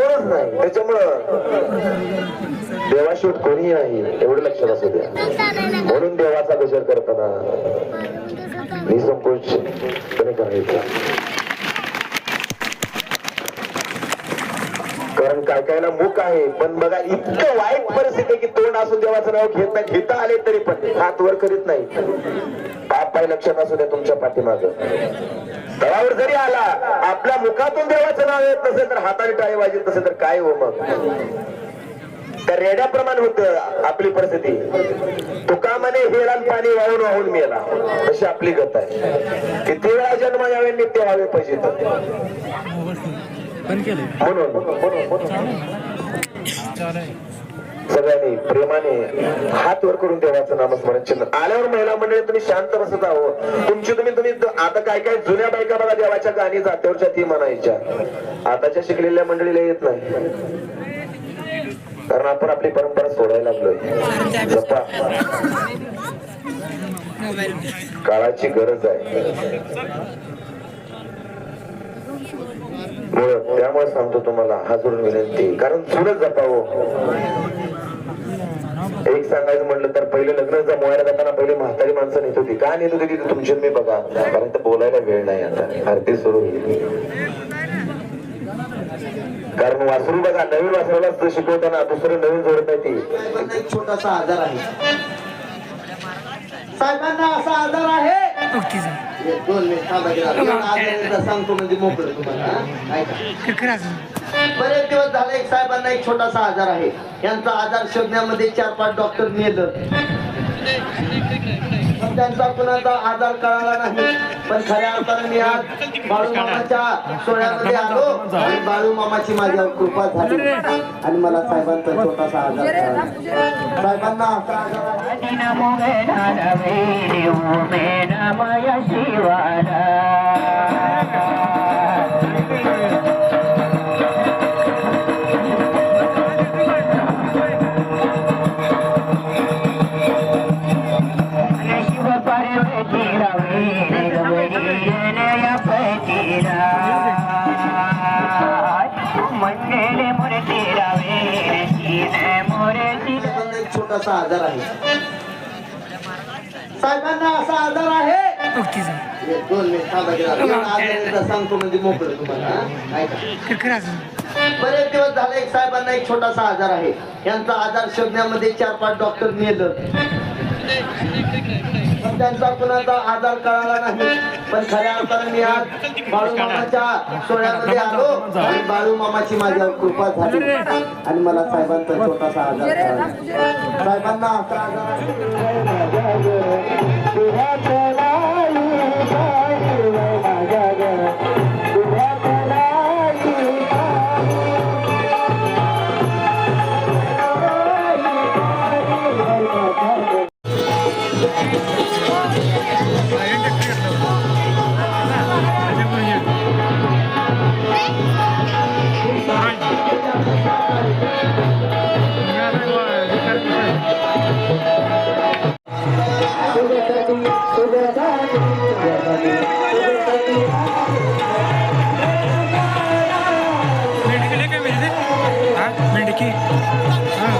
कोणच नाही. त्याच्यामुळं देवाशिवट कोणीही नाही. एवढं लक्षात असू द्या. म्हणून देवाचा विचार करताना निसंकोचपणे करायचा? कारण काय कायला मुख आहे. पण बघा इतकं वाईट परिस्थिती की तोंड असून देवाचं नाव घेत नाही. घेता आले तरी पण. हात वर करीत नाही. पाप पाय लक्षात असू द्या तुमच्या पाठीमाग. तळावर जरी आला आपल्या मुखातून देवाचं नाव येत नसेल तर हाताने टाळी वाजत नसेल तर काय हो मग? त्या रेड्याप्रमाणे होत आपली परिस्थिती. तुका म्हणे हेरान पाणी वाहून वाहून मेला. तशी आपली गत आहे. किती वेळा जन्म यावे नित्य व्हावे पाहिजे म्हणून. सगळ्यांनी प्रेमाने हात वर करून देवाचं नामस्मरण चिन्ह. आल्यावर महिला मंडळी तुम्ही शांत बसत आहो तुमची तुम्ही तुम्ही आता काय काय जुन्या बायका बघा देवाच्या गाणी जात्यावरच्या ती म्हणायच्या. आताच्या शिकलेल्या मंडळीला येत नाही. कारण आपण आपली परंपरा सोडायला लागलोय. जपा. काळाची गरज आहे. मुळं, त्यामुळे सांगतो तुम्हाला हा विनंती. कारण चुरच जपावं हो. एक सांगायचं म्हटलं तर पहिले लग्न जमवायला जाताना पहिले म्हातारी माणसं नेत होती. का नेत होती ती तुमची मी बघा? कारण बोलायला वेळ नाही आता. आरती सुरू होईल. कारण वासरू बघा नवीन वासरूला शिकवताना दुसरं नवीन जोडत नाही ती. छोटासा आजार आहे. साहेबांना असा आजार आहे. दोन मिनिट थांबा सांगतो म्हणजे मोकळं तुम्हाला हा? ऐका किरकिर अजून? बरेच दिवस झाले एक साहेबांना एक छोटासा आजार आहे. यांचा आजार शोधण्यामध्ये चार पाच डॉक्टर नेलं त्यांचा कुणाचा आजार कळाला नाही. पण खऱ्या अर्थाने मी आज बाळू मामाच्या सोहळ्यामध्ये आलो आणि बाळू मामाची माझ्यावर कृपा झाली. आणि मला साहेबांचा छोटासा आजार साहेबांना छोटासा आजार आहे. साहेबांना असा आजार आहे. सांगतो म्हणजे मोकळं तुम्हाला बरेच दिवस झाले एक साहेबांना एक छोटासा आजार आहे. यांचा आजार शोधण्यामध्ये चार पाच डॉक्टर नेलं पण त्यांचा कुणाचा आजार कळाला नाही. पण खऱ्या अर्थाने मी आज बाळू मामाच्या सोहळ्यामध्ये आलो आणि बाळू मामाची माझ्यावर कृपा झाली. आणि मला साहेबांचा छोटासा आजार कळाला. साहेबांना मेंढकी काय मिळते हा? मेंढकी हा.